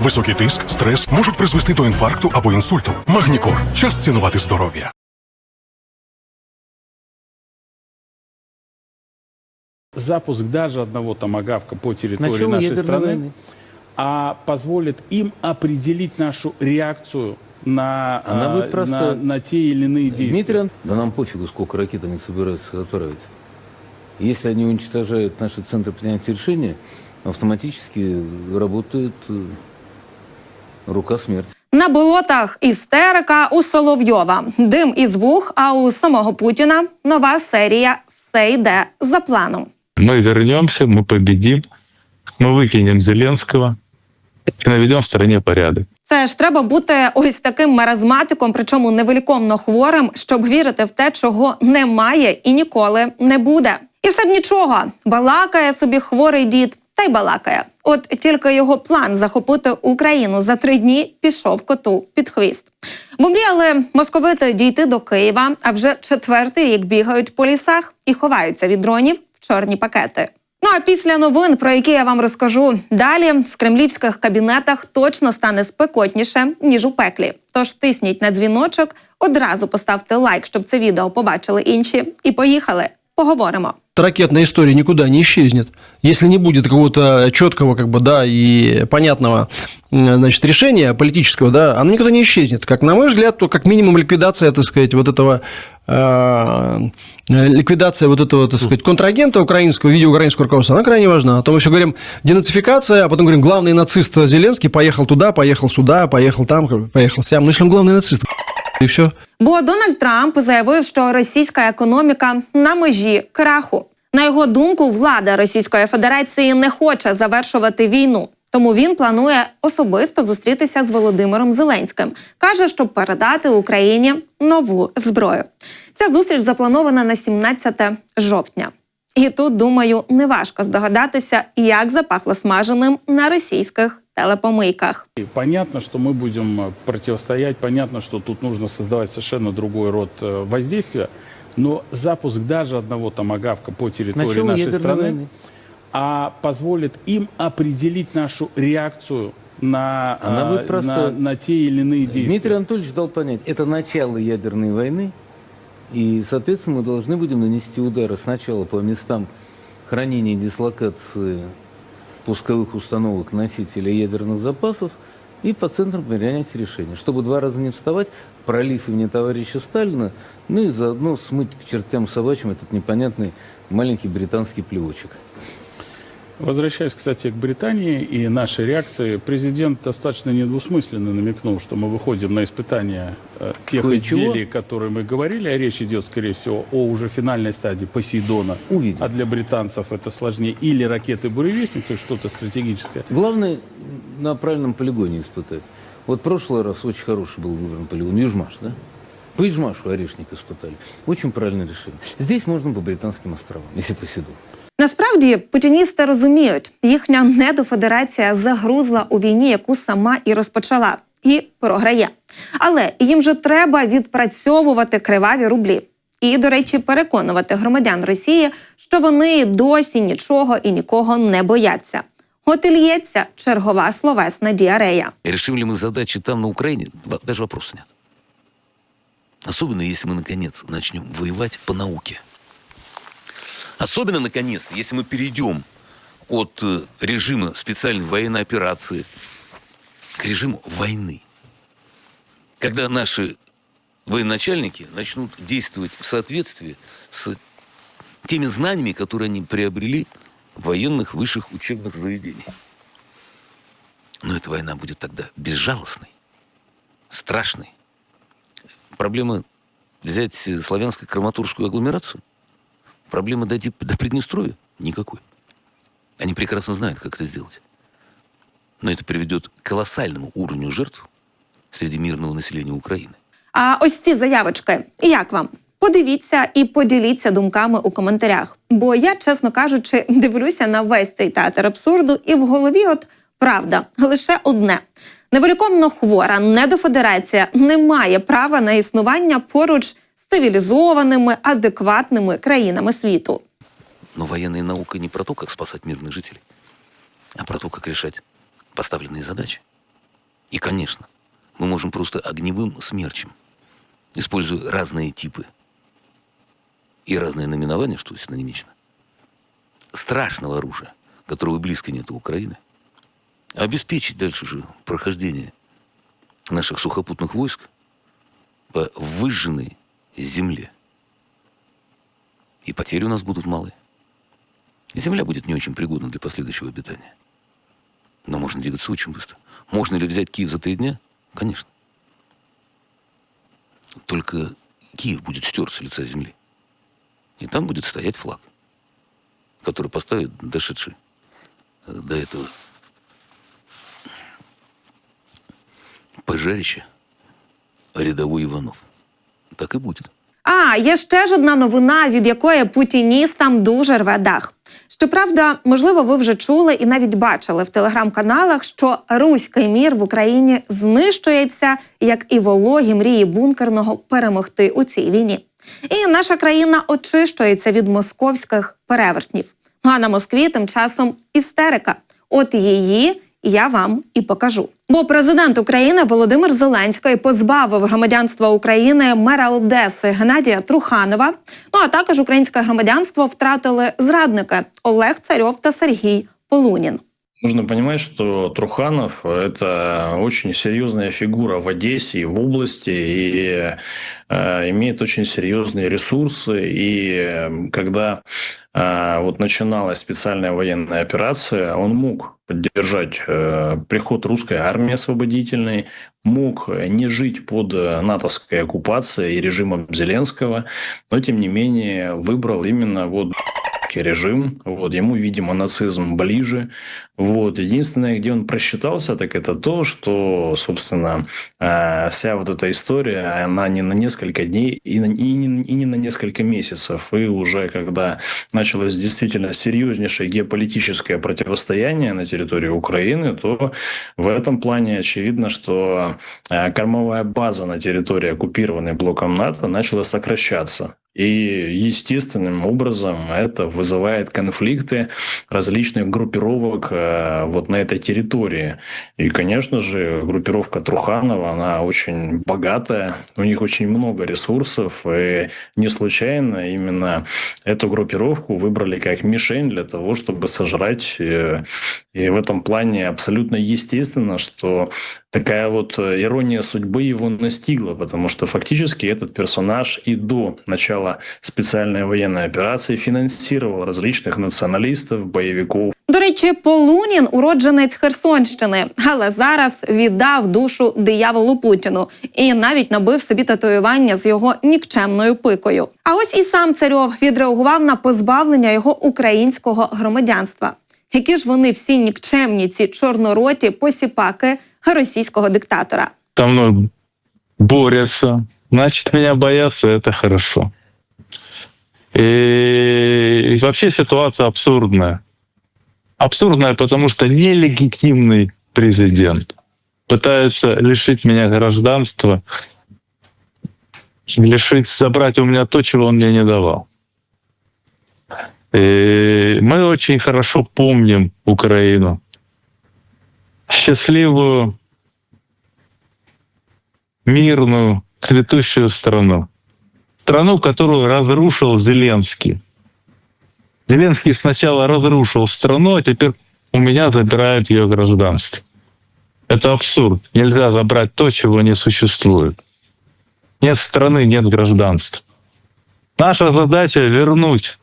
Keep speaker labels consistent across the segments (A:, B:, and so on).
A: Високий тиск, стрес можуть призвести до інфаркту або інсульту. Магнікор. Час цінувати здоров'я.
B: запуск даже одного томагавка по территории
C: Начало
B: нашей
C: ядерной
B: страны,
C: войны.
B: а позволит им определить нашу реакцию на,
C: Она
B: а,
C: будет просто-
B: на, на те или иные действия.
C: Дмитрий Ан- Да нам пофигу, сколько ракет они собираются отправить. Если они уничтожают наши центры принятия решения, автоматически работает э, рука смерти.
D: На болотах істерика у Соловйова, дим із вух, а у самого Путіна нова серія Все йде за планом.
E: Мы вернемся, мы победим, мы выкинем Зеленского и наведем в стране порядок.
D: Це ж треба бути ось таким маразматиком, причому невиліковно хворим, щоб вірити в те, чого немає і ніколи не буде. І все б нічого, балакає собі хворий дід, та й балакає. От тільки його план захопити Україну за три дні пішов коту під хвіст. Бо мріяли московити дійти до Києва, а вже четвертий рік бігають по лісах і ховаються від дронів в чорні пакети. Ну а після новин, про які я вам розкажу далі, в кремлівських кабінетах точно стане спекотніше ніж у пеклі. Тож тисніть на дзвіночок, одразу поставте лайк, щоб це відео побачили інші. І поїхали. Поговоримо.
F: ракетная история никуда не исчезнет. Если не будет какого-то четкого, как бы, да, и понятного, значит, решения политического, да, оно никуда не исчезнет. Как на мой взгляд, то как минимум ликвидация, так сказать, вот этого э, ликвидация вот этого, так сказать, контрагента украинского в виде украинского руководства, она крайне важна. А то мы все говорим денацификация, а потом говорим, главный нацист Зеленский поехал туда, поехал сюда, поехал там, поехал сям. Ну, если он главный нацист, и все.
D: Бо Дональд Трамп заявив, що російська економіка на межі краху. На його думку, влада Російської Федерації не хоче завершувати війну. Тому він планує особисто зустрітися з Володимиром Зеленським. каже, щоб передати Україні нову зброю. Ця зустріч запланована на 17 жовтня. І тут, думаю, неважко здогадатися, як запахло смаженим на російських телепомийках.
B: И Понятно, что мы будем э, противостоять, понятно, что тут нужно создавать совершенно другой род э, воздействия, но запуск даже одного томагавка по территории
C: Начало
B: нашей страны
C: войны.
B: а позволит им определить нашу реакцию на,
C: Она
B: а,
C: будет просто-
B: на, на те или иные действия.
C: Дмитрий Анатольевич дал понять, это начало ядерной войны, и, соответственно, мы должны будем нанести удары сначала по местам хранения и дислокации пусковых установок носителей ядерных запасов и по центрам принятия решения, чтобы два раза не вставать, пролив имени товарища Сталина, ну и заодно смыть к чертям собачьим этот непонятный маленький британский плевочек.
B: Возвращаясь, кстати, к Британии и нашей реакции, президент достаточно недвусмысленно намекнул, что мы выходим на испытания э, тех
C: Кое-чего.
B: изделий, которые мы говорили, а речь идет, скорее всего, о уже финальной стадии Посейдона.
C: Увидим.
B: А для британцев это сложнее. Или ракеты «Буревестник», то есть что-то стратегическое.
C: Главное на правильном полигоне испытать. Вот прошлый раз очень хороший был выбран полигон, Южмаш, да? По Южмашу орешник испытали. Очень правильное решение. Здесь можно по Британским островам, если Посейдон.
D: Насправді путіністи розуміють, їхня недофедерація загрузла у війні, яку сама і розпочала, і програє. Але їм же треба відпрацьовувати криваві рублі. І, до речі, переконувати громадян Росії, що вони досі нічого і нікого не бояться. От і чергова словесна діарея.
G: Решим ли мы задачи там, на Украине, Во- даже вопроса нет. Особенно, если мы, наконец, начнем воевать по науке. Особенно, наконец, если мы перейдем от э, режима специальной военной операции к режиму войны. Когда наши военачальники начнут действовать в соответствии с теми знаниями, которые они приобрели в военных высших учебных заведениях. Но эта война будет тогда безжалостной, страшной. Проблема взять э, славянско-краматорскую агломерацию, проблема дойти до Приднестровья никакой. Они прекрасно знают, как это сделать. Но это приведет к колоссальному уровню жертв среди мирного населения Украины.
D: А ось ці заявочки, як вам? Подивіться і поділіться думками у коментарях. Бо я, чесно кажучи, дивлюся на весь цей театр абсурду, і в голові, от правда, лише одне: невиліковно хвора недофедерація не має права на існування поруч з цивілізованими, адекватними країнами світу.
G: Но военная наука не про то, как спасать мирных жителей, а про то, как решать поставленные задачи. И, конечно, мы можем просто огневым смерчем, используя разные типы и разные наименования, что синонимично, страшного оружия, которого близко нет у Украины, обеспечить дальше уже прохождение наших сухопутных войск по выжженной земле. И потери у нас будут малы. Земля будет не очень пригодна для последующего обитания. Но можно двигаться очень быстро. Можно ли взять Киев за три дня? Конечно. Только Киев будет стерт с лица земли. И там будет стоять флаг, который поставит дошедший э, до этого пожарище рядовой Иванов. Так и будет.
D: А є ще ж одна новина, від якої путіністам дуже рве дах. Щоправда, можливо, ви вже чули і навіть бачили в телеграм-каналах, що руський мір в Україні знищується, як і вологі мрії бункерного перемогти у цій війні. І наша країна очищується від московських перевертнів. Ну а на Москві тим часом істерика. От її я вам і покажу. Бо президент України Володимир Зеленський позбавив громадянства України мера Одеси Геннадія Труханова. Ну а також українське громадянство втратили зрадники Олег Царьов та Сергій Полунін.
H: Нужно понимать, что Труханов – это очень серьезная фигура в Одессе и в области, и э, имеет очень серьезные ресурсы. И э, когда э, вот начиналась специальная военная операция, он мог поддержать э, приход русской армии освободительной, мог не жить под натовской оккупацией и режимом Зеленского, но тем не менее выбрал именно вот режим. Вот, ему, видимо, нацизм ближе. Вот. Единственное, где он просчитался, так это то, что, собственно, э, вся вот эта история, она не на несколько дней и, на- и не, и не на несколько месяцев. И уже когда началось действительно серьезнейшее геополитическое противостояние на территории Украины, то в этом плане очевидно, что э, кормовая база на территории, оккупированной блоком НАТО, начала сокращаться. И естественным образом это вызывает конфликты различных группировок э, вот на этой территории. И, конечно же, группировка Труханова, она очень богатая, у них очень много ресурсов, и не случайно именно эту группировку выбрали как мишень для того, чтобы сожрать. э, И в этом плане абсолютно естественно, что такая вот э, ирония судьбы его настигла, потому что фактически этот персонаж и до начала специальной военной операции финансировал различных националистов, боевиков,
D: До речі, Полунін уродженець Херсонщини, але зараз віддав душу дияволу Путіну і навіть набив собі татуювання з його нікчемною пикою. А ось і сам царьов відреагував на позбавлення його українського громадянства. Які ж вони всі нікчемні, ці чорнороті посіпаки російського диктатора.
E: Со мной борются. Значит, меня боятся, это хорошо. И вообще ситуация абсурдная. Абсурдная, потому что нелегитимный президент пытается лишить меня гражданства, лишить, забрать у меня то, чего он мне не давал. И мы очень хорошо помним Украину. Счастливую, мирную, цветущую страну. Страну, которую разрушил Зеленский. Зеленский сначала разрушил страну, а теперь у меня забирают ее гражданство. Это абсурд. Нельзя забрать то, чего не существует. Нет страны, нет гражданства. Наша задача вернуть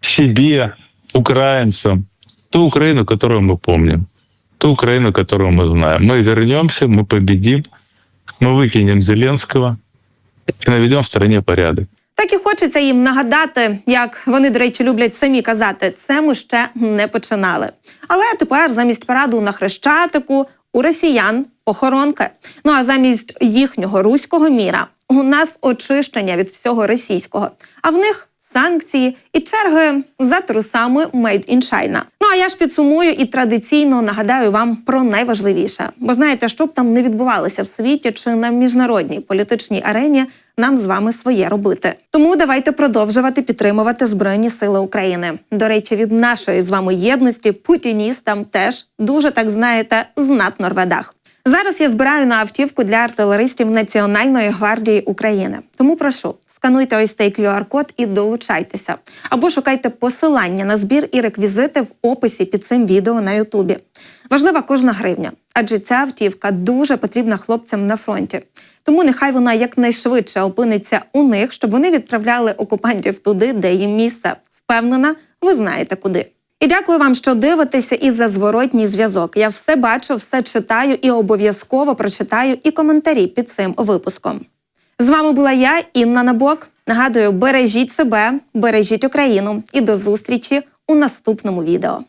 E: себе, украинцам, ту Украину, которую мы помним, ту Украину, которую мы знаем. Мы вернемся, мы победим, мы выкинем Зеленского и наведем в стране порядок.
D: Так і хочеться їм нагадати, як вони, до речі, люблять самі казати, це ми ще не починали. Але тепер замість параду на хрещатику у росіян похоронки. Ну а замість їхнього руського міра у нас очищення від всього російського, а в них санкції і черги за трусами Made in China. Ну а я ж підсумую і традиційно нагадаю вам про найважливіше. Бо знаєте, що б там не відбувалося в світі чи на міжнародній політичній арені, нам з вами своє робити. Тому давайте продовжувати підтримувати Збройні Сили України. До речі, від нашої з вами єдності путіністам теж дуже так знаєте знатно рве дах. Зараз я збираю на автівку для артилеристів Національної гвардії України. Тому прошу, скануйте ось цей QR-код і долучайтеся. Або шукайте посилання на збір і реквізити в описі під цим відео на Ютубі. Важлива кожна гривня, адже ця автівка дуже потрібна хлопцям на фронті. Тому нехай вона якнайшвидше опиниться у них, щоб вони відправляли окупантів туди, де їм місце. Впевнена, ви знаєте куди. І дякую вам, що дивитеся і за зворотній зв'язок. Я все бачу, все читаю і обов'язково прочитаю і коментарі під цим випуском. З вами була я, Інна Набок. Нагадую, бережіть себе, бережіть Україну і до зустрічі у наступному відео.